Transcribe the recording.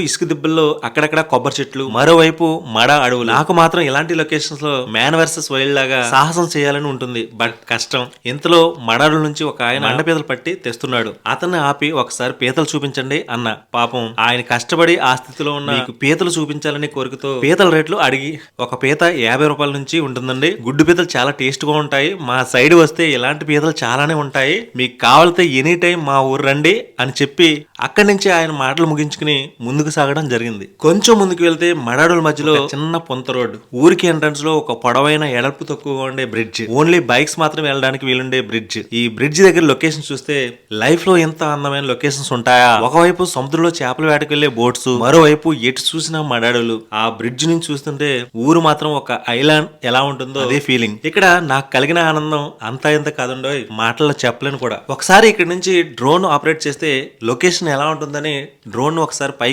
ఇసుక దిబ్బల్లో అక్కడక్కడ కొబ్బరి చెట్లు మరోవైపు మడ అడవులు. నాకు మాత్రం ఇలాంటి లొకేషన్స్లో మ్యాన్ వర్సెస్ వైల్డ్ లాగా సాహసం చేయాలని ఉంటుంది. బట్ కష్టం. ఇంతలో మడాడుల నుంచి ఒక ఆయన అండపీతలు పట్టి తెస్తున్నాడు. అతన్ని ఆపి ఒకసారి పీతలు చూపించండి అన్న పాపం. ఆయన కష్టపడి ఆ స్థితిలో ఉన్న పీతలు చూపించాలని కోరికతో పీతల రేట్లు అడిగి ఒక పీత యాభై రూపాయల నుంచి ఉంటుందండి. గుడ్డు పీతలు చాలా టేస్ట్గా ఉంటాయి. మా సైడ్ వస్తే ఇలాంటి పీతలు చాలానే ఉంటాయి. మీకు కావాలితే ఎనీ టైం మా ఊరు రండి అని చెప్పి అక్కడి నుంచి ఆయన మాటలు ముగించుకుని ముందుకు సాగడం జరిగింది. కొంచెం ముందుకు వెళ్తే మడాడుల మధ్యలో చిన్న పొంత రోడ్డు. ఊరికి ఎంట్రన్స్లో ఒక పొడవైన ఎడల్పు తక్కువగా ఉండే బ్రిడ్జ్. ఓన్లీ బైక్స్ మాత్రం వెళ్ళడానికి వీలుండే బ్రిడ్జ్. ఈ బ్రిడ్జ్ దగ్గర లొకేషన్ చూస్తే లైఫ్లో ఎంత అందమైన లొకేషన్స్ ఉంటాయా? ఒకవైపు సముద్రంలో చేపల వేటకు వెళ్ళే బోట్స్ మరోవైపు ఎటు చూసినా మడాడులు. ఆ బ్రిడ్జ్ నుంచి చూస్తుంటే ఊరు మాత్రం ఒక ఐలాండ్ ఎలా ఉంటుందో అదే ఫీలింగ్ ఇక్కడ నాకు కలిగిన ఆనందం అంతా ఇంత కాదుండో మాటల్లో చెప్పలేను కూడా. ఒకసారి ఇక్కడ నుంచి డ్రోన్ ఆపరేట్ చేస్తే లొకేషన్ ఎలా ఉంటుందని డ్రోన్ ఒకసారి పైకి